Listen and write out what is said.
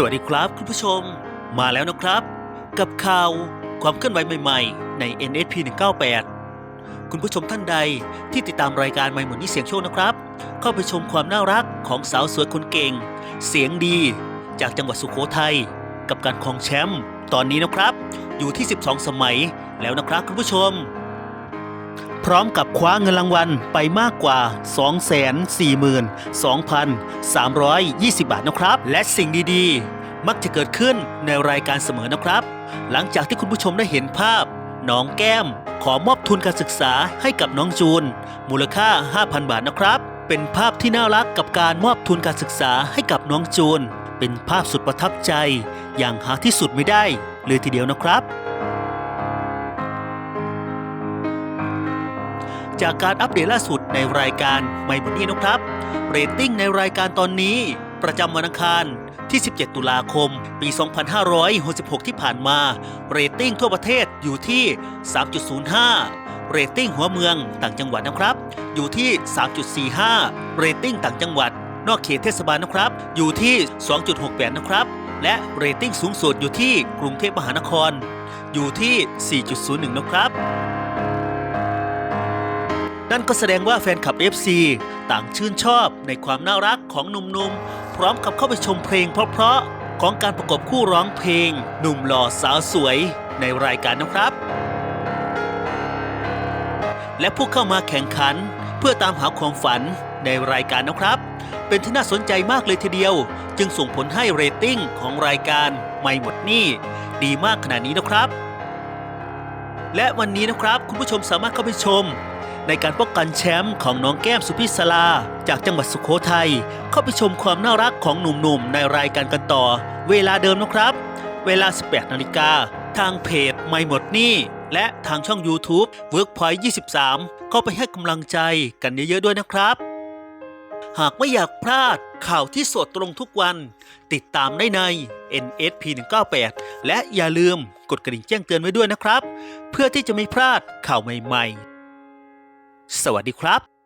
สวัสดีครับคุณผู้ชม มาแล้วนะครับ กับข่าวความเคลื่อนไหวใหม่ๆ ใน NSP 198 คุณผู้ชมท่านใดที่ติดตามรายการใหม่หมดนี้เสียงโชคนะครับ เข้าไปชมความน่ารักของสาวสวยคนเก่ง เสียงดี จากจังหวัดสุโขทัยกับการครองแชมป์ตอนนี้นะครับ อยู่ที่ 12 สมัยแล้วนะครับคุณผู้ชม ร้อมกับคว้าเงินรางวัลไปมากกว่า 242,320 บาทนะครับ และสิ่งดีๆ มักจะเกิดขึ้นในรายการเสมอนะครับ หลังจากที่คุณผู้ชมได้เห็นภาพ น้องแก้ม ขอมอบทุนการศึกษาให้กับน้องจูน มูลค่า 5,000 บาทนะครับ เป็นภาพที่น่ารักกับการมอบทุนการศึกษาให้กับน้องจูน เป็นภาพสุดประทับใจ อย่างหาที่สุดไม่ได้เลยทีเดียวนะครับ จากการอัปเดตล่าสุดในรายการไม่บนนี้นะครับ เรตติ้งในรายการตอนนี้ ประจำวันอังคารที่ 17 ตุลาคม ปี 2566 ที่ผ่านมา เรตติ้งทั่วประเทศอยู่ที่ 3.05 เรตติ้งหัวเมืองต่างจังหวัดนะครับ อยู่ที่ 3.45 เรตติ้งต่างจังหวัด นอกเขตเทศบาลนะครับ อยู่ที่ 2.68 นะครับ และเรตติ้งสูงสุดอยู่ที่กรุงเทพมหานคร อยู่ที่ 4.01 นะครับ นั่นก็แสดงว่าแฟนคลับ FC ต่างชื่นชอบในความน่ารักของหนุ่มๆ พร้อมกับเข้าไปชมเพลงเพราะๆ ของการประกบคู่ร้องเพลง หนุ่มหล่อสาวสวยในรายการนะครับ และผู้เข้ามาแข่งขันเพื่อตามหาความฝันในรายการนะครับ เป็นที่น่าสนใจมากเลยทีเดียว จึงส่งผลให้เรตติ้งของรายการไม่หมดหนี่ดีมากขนาดนี้นะครับ และวันนี้นะครับคุณผู้ชมสามารถเข้าไปชม ในการป้องกันแชมป์ของน้องแก้มสุพิศลา จากจังหวัดสุโขทัยเข้าไปชมความน่ารักของหนุ่มๆ ในรายการกันต่อ เวลาเดิมนะครับ เวลา 18 นาฬิกา ทางเพจไม่หมดนี่ และทางช่อง YouTube Workpoint 23 เข้าไปให้กำลังใจกันเยอะๆด้วยนะครับ หากไม่อยากพลาดข่าวที่สดตรงทุกวัน ติดตามได้ใน NSP 198และอย่าลืมกดกระดิ่งแจ้งเตือนไว้ด้วยนะครับ เพื่อที่จะไม่พลาดข่าวใหม่ ๆ สวัสดีครับ